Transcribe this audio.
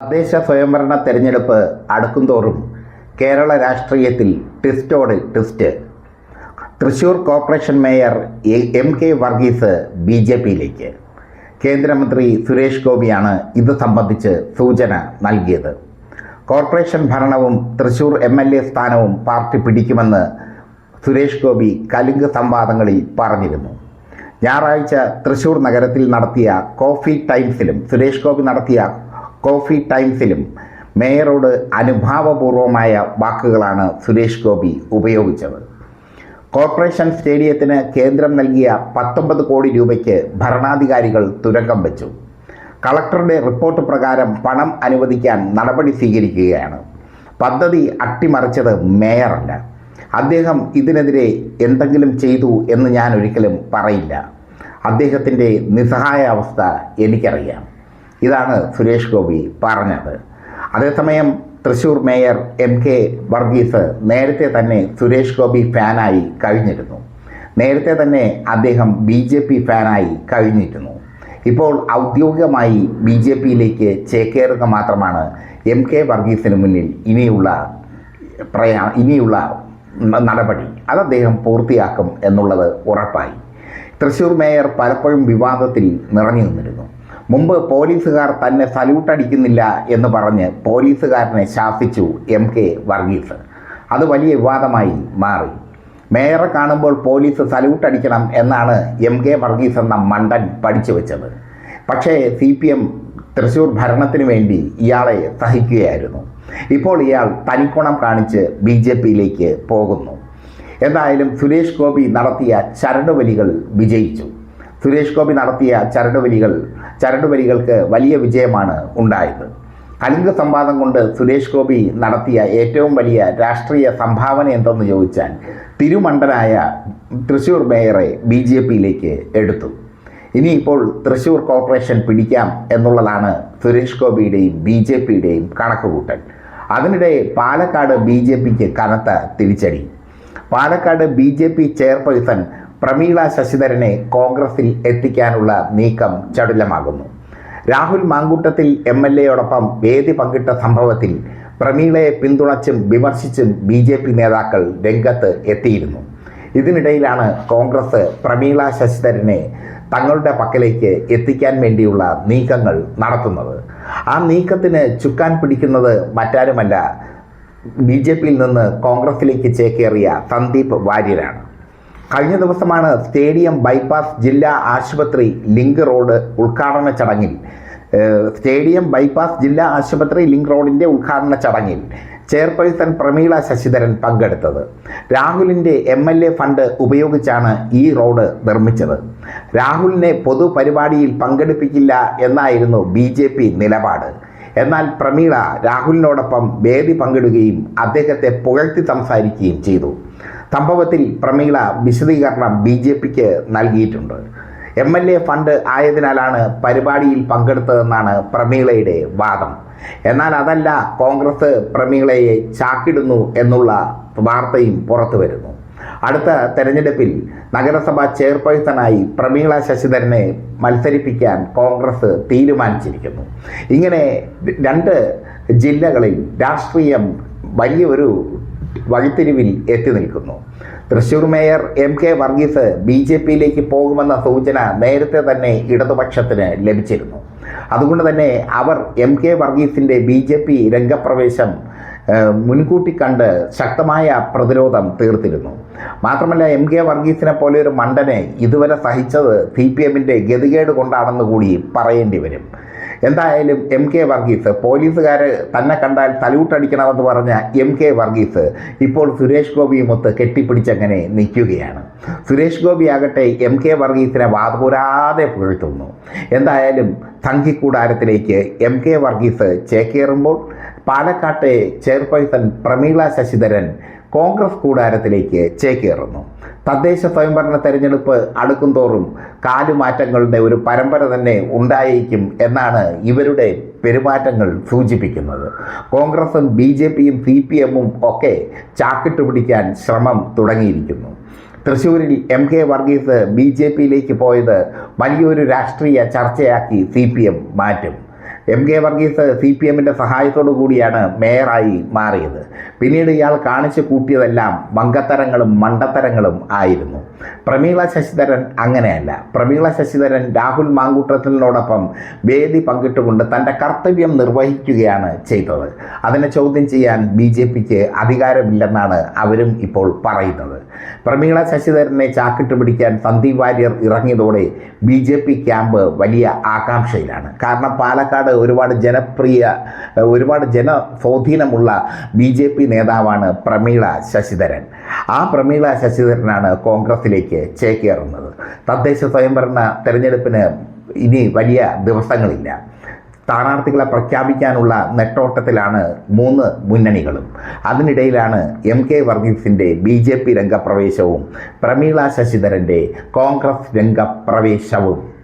തദ്ദേശ സ്വയംഭരണ തെരഞ്ഞെടുപ്പ് അടുക്കുംതോറും കേരള രാഷ്ട്രീയത്തിൽ ട്വിസ്റ്റോട് twist. Thrissur corporation mayor M K Varghese B J പിയിലേക്ക്. കേന്ദ്രമന്ത്രി സുരേഷ് ഗോപിയാണ് ഇത് സംബന്ധിച്ച് സൂചന നൽകിയത്. കോർപ്പറേഷൻ ഭരണവും തൃശൂർ എം എൽ എ സ്ഥാനവും പാർട്ടി പിടിക്കുമെന്ന് സുരേഷ് ഗോപി കലുങ്ക് സംവാദങ്ങളിൽ പറഞ്ഞിരുന്നു. ഞായറാഴ്ച തൃശൂർ നഗരത്തിൽ നടത്തിയ കോഫി ടൈംസിലും സുരേഷ് ഗോപി നടത്തിയ കോഫി ടൈംസിലും മേയറോട് അനുഭാവപൂർവമായ വാക്കുകളാണ് സുരേഷ് ഗോപി ഉപയോഗിച്ചത്. കോർപ്പറേഷൻ സ്റ്റേഡിയത്തിന് കേന്ദ്രം നൽകിയ പത്തൊമ്പത് കോടി രൂപയ്ക്ക് ഭരണാധികാരികൾ തുരങ്കം വെച്ചു. കളക്ടറുടെ റിപ്പോർട്ട് പ്രകാരം പണം അനുവദിക്കാൻ നടപടി സ്വീകരിക്കുകയാണ്. പദ്ധതി അട്ടിമറിച്ചത് മേയറല്ല. അദ്ദേഹം ഇതിനെതിരെ എന്തെങ്കിലും ചെയ്തു എന്ന് ഞാൻ ഒരിക്കലും പറയില്ല. അദ്ദേഹത്തിന്റെ നിസ്സഹായ അവസ്ഥ എനിക്കറിയാം. ഇതാണ് സുരേഷ് ഗോപി പറഞ്ഞത്. അതേസമയം Thrissur mayor M K Varghese നേരത്തെ തന്നെ സുരേഷ് ഗോപി ഫാനായി കഴിഞ്ഞിരുന്നു. നേരത്തെ തന്നെ അദ്ദേഹം ബി ജെ പി ഫാനായി കഴിഞ്ഞിരുന്നു. ഇപ്പോൾ ഔദ്യോഗികമായി ബി ജെ പിയിലേക്ക് ചേക്കേറുക മാത്രമാണ് എം കെ വർഗീസിന് മുന്നിൽ ഇനിയുള്ള പ്രയാ ഇനിയുള്ള നടപടി. അത് അദ്ദേഹം പൂർത്തിയാക്കും എന്നുള്ളത് ഉറപ്പായി. തൃശൂർ മേയർ പലപ്പോഴും വിവാദത്തിൽ നിറഞ്ഞു നിന്നിരുന്നു. മുമ്പ് പോലീസുകാർ തന്നെ സല്യൂട്ട് അടിക്കുന്നില്ല എന്ന് പറഞ്ഞ് പോലീസുകാരനെ ശാസിച്ചു എം കെ വർഗീസ്. അത് വലിയ വിവാദമായി മാറി. മേയറെ കാണുമ്പോൾ പോലീസ് സല്യൂട്ട് അടിക്കണം എന്നാണ് എം കെ വർഗീസ് എന്ന മണ്ടൻ പഠിച്ചു വെച്ചത്. പക്ഷേ സി പി എം തൃശ്ശൂർ ഭരണത്തിന് വേണ്ടി ഇയാളെ സഹിക്കുകയായിരുന്നു. ഇപ്പോൾ ഇയാൾ തനിക്കുണം കാണിച്ച് ബി ജെ പിയിലേക്ക് പോകുന്നു. എന്തായാലും സുരേഷ് ഗോപി നടത്തിയ ചരടുവലികൾ വിജയിച്ചു. സുരേഷ് ഗോപി നടത്തിയ ചരടുവലികൾ ചരടുവലികൾക്ക് വലിയ വിജയമാണ് ഉണ്ടായത്. കലിംഗ സംവാദം കൊണ്ട് സുരേഷ് ഗോപി നടത്തിയ ഏറ്റവും വലിയ രാഷ്ട്രീയ സംഭാവന എന്തെന്ന് ചോദിച്ചാൽ തിരുമണ്ടനായ തൃശൂർ മേയറെ ബി ജെ പിയിലേക്ക് എടുത്തു. ഇനിയിപ്പോൾ തൃശ്ശൂർ കോർപ്പറേഷൻ പിടിക്കാം എന്നുള്ളതാണ് സുരേഷ് ഗോപിയുടെയും ബി ജെ പിയുടെയും കണക്കുകൂട്ടൽ. അതിനിടെ പാലക്കാട് ബി ജെ പിക്ക് കനത്ത തിരിച്ചടി. Palakkad B J P chairperson Pramila ശശിധരനെ കോൺഗ്രസിൽ എത്തിക്കാനുള്ള നീക്കം ചടുലമാകുന്നു. രാഹുൽ മാങ്കൂട്ടത്തിൽ എം എൽ എയോടൊപ്പം വേദി പങ്കിട്ട സംഭവത്തിൽ പ്രമീളയെ പിന്തുണച്ചും വിമർശിച്ചും ബി ജെ പി നേതാക്കൾ രംഗത്ത് എത്തിയിരുന്നു. ഇതിനിടയിലാണ് കോൺഗ്രസ് പ്രമീള ശശിധരനെ തങ്ങളുടെ പക്കലേക്ക് എത്തിക്കാൻ വേണ്ടിയുള്ള നീക്കങ്ങൾ നടത്തുന്നത്. ആ നീക്കത്തിന് ചുക്കാൻ പിടിക്കുന്നത് മറ്റാരുമല്ല ബി ജെ പിയിൽ നിന്ന് കോൺഗ്രസിലേക്ക് ചേക്കേറിയ സന്ദീപ് വാര്യരാണ്. കഴിഞ്ഞ ദിവസമാണ് സ്റ്റേഡിയം ബൈപ്പാസ് ജില്ലാ ആശുപത്രി ലിങ്ക് റോഡ് ഉദ്ഘാടന ചടങ്ങിൽ. സ്റ്റേഡിയം ബൈപ്പാസ് ജില്ലാ ആശുപത്രി ലിങ്ക് റോഡിന്റെ ഉദ്ഘാടന ചടങ്ങിൽ ചെയർപേഴ്സൺ പ്രമീള ശശിധരൻ പങ്കെടുത്തത്. രാഹുലിന്റെ എം എൽ എ ഫണ്ട് ഉപയോഗിച്ചാണ് ഈ റോഡ് നിർമ്മിച്ചത്. രാഹുലിനെ പൊതുപരിപാടിയിൽ പങ്കെടുപ്പിക്കില്ല എന്നായിരുന്നു ബി ജെ പി നിലപാട്. എന്നാൽ പ്രമീള രാഹുലിനോടൊപ്പം വേദി പങ്കിടുകയും അദ്ദേഹത്തെ പുകഴ്ത്തി സംസാരിക്കുകയും ചെയ്തു. സംഭവത്തിൽ പ്രമീള വിശദീകരണം ബി ജെ പിക്ക് നൽകിയിട്ടുണ്ട്. എം എൽ എ ഫണ്ട് ആയതിനാലാണ് പരിപാടിയിൽ പങ്കെടുത്തതെന്നാണ് പ്രമീളയുടെ വാദം. എന്നാൽ അതല്ല കോൺഗ്രസ് പ്രമീളയെ ചാക്കിടുന്നു എന്നുള്ള വാർത്തയും പുറത്തു വരുന്നു. അടുത്ത തെരഞ്ഞെടുപ്പിൽ നഗരസഭാ ചെയർപേഴ്സണായി പ്രമീള ശശിധരനെ മത്സരിപ്പിക്കാൻ കോൺഗ്രസ് തീരുമാനിച്ചിരിക്കുന്നു. ഇങ്ങനെ രണ്ട് ജില്ലകളിൽ രാഷ്ട്രീയം വലിയൊരു വഴിത്തിരിവിൽ എത്തി നിൽക്കുന്നു. Thrissur mayor M K Varghese B J പിയിലേക്ക് പോകുമെന്ന സൂചന നേരത്തെ തന്നെ ഇടതുപക്ഷത്തിന് ലഭിച്ചിരുന്നു. അതുകൊണ്ട് തന്നെ അവർ എം കെ വർഗീസിന്റെ ബി ജെ പി രംഗപ്രവേശം മുൻകൂട്ടി കണ്ട് ശക്തമായ പ്രതിരോധം തീർത്തിരുന്നു. മാത്രമല്ല എം കെ വർഗീസിനെ പോലെ ഒരു മണ്ടനെ ഇതുവരെ സഹിച്ചത് സി പി എമ്മിന്റെ ഗതികേട് കൊണ്ടാണെന്ന് കൂടി പറയേണ്ടി വരും. എന്തായാലും എം കെ വർഗീസ് പോലീസുകാർ തന്നെ കണ്ടാൽ തലൂട്ടടിക്കണമെന്ന് പറഞ്ഞ എം കെ വർഗീസ് ഇപ്പോൾ സുരേഷ് ഗോപിയുമൊത്ത് കെട്ടിപ്പിടിച്ചങ്ങനെ നിൽക്കുകയാണ്. സുരേഷ് ഗോപി ആകട്ടെ എം കെ വർഗീസിനെ വാതുപോരാതെ പുകഴ്ത്തുന്നു. എന്തായാലും സംഘിക്കൂടാരത്തിലേക്ക് എം കെ വർഗീസ് ചേക്കേറുമ്പോൾ പാലക്കാട്ടെ ചെയർപേഴ്സൺ പ്രമീള ശശിധരൻ കോൺഗ്രസ് കൂടാരത്തിലേക്ക് ചേക്കേറുന്നു. തദ്ദേശ സ്വയംഭരണ തെരഞ്ഞെടുപ്പ് അടുക്കുംതോറും കാലുമാറ്റങ്ങളുടെ ഒരു പരമ്പര തന്നെ ഉണ്ടായേക്കും എന്നാണ് ഇവരുടെ പെരുമാറ്റങ്ങൾ സൂചിപ്പിക്കുന്നത്. കോൺഗ്രസും ബി ജെ പിയും സി പി എമ്മും ഒക്കെ ചാക്കിട്ട് പിടിക്കാൻ ശ്രമം തുടങ്ങിയിരിക്കുന്നു. തൃശ്ശൂരിൽ M K Varghese B J പിയിലേക്ക് പോയത് വലിയൊരു രാഷ്ട്രീയ ചർച്ചയാക്കി സി പി എം മാറ്റും. M K Varghese C P എമ്മിന്റെ സഹായത്തോടു കൂടിയാണ് മേയറായി മാറിയത്. പിന്നീട് ഇയാൾ കാണിച്ചു കൂട്ടിയതെല്ലാം മങ്കത്തരങ്ങളും മണ്ടത്തരങ്ങളും ആയിരുന്നു. പ്രമീള ശശിധരൻ അങ്ങനെയല്ല. പ്രമീള ശശിധരൻ രാഹുൽ മാങ്കൂട്ടത്തിനോടൊപ്പം വേദി പങ്കിട്ടുകൊണ്ട് തന്റെ കർത്തവ്യം നിർവഹിക്കുകയാണ് ചെയ്തത്. അതിനെ ചോദ്യം ചെയ്യാൻ ബി ജെ പിക്ക് അധികാരമില്ലെന്നാണ് അവരും ഇപ്പോൾ പറയുന്നത്. പ്രമീള ശശിധരനെ ചാക്കിട്ട് പിടിക്കാൻ സന്ദീപ് വാര്യർ ഇറങ്ങിയതോടെ ബി ജെ പി ക്യാമ്പ് വലിയ ആകാംക്ഷയിലാണ്. കാരണം പാലക്കാട് ഒരുപാട് ജനപ്രിയ ഒരുപാട് ജനസ്വാധീനമുള്ള ബി ജെ പി നേതാവാണ് പ്രമീള ശശിധരൻ. ആ പ്രമീള ശശിധരനാണ് കോൺഗ്രസിലേക്ക് ചേക്കേറുന്നത്. തദ്ദേശ സ്വയംഭരണ തെരഞ്ഞെടുപ്പിന് ഇനി വലിയ ദിവസങ്ങളില്ല. സ്ഥാനാർത്ഥികളെ പ്രഖ്യാപിക്കാനുള്ള നെട്ടോട്ടത്തിലാണ് മൂന്ന് മുന്നണികളും. അതിനിടയിലാണ് എം കെ വർഗീസിന്റെ ബി ജെ പി രംഗപ്രവേശവും പ്രമീള ശശിധരന്റെ കോൺഗ്രസ് രംഗപ്രവേശവും.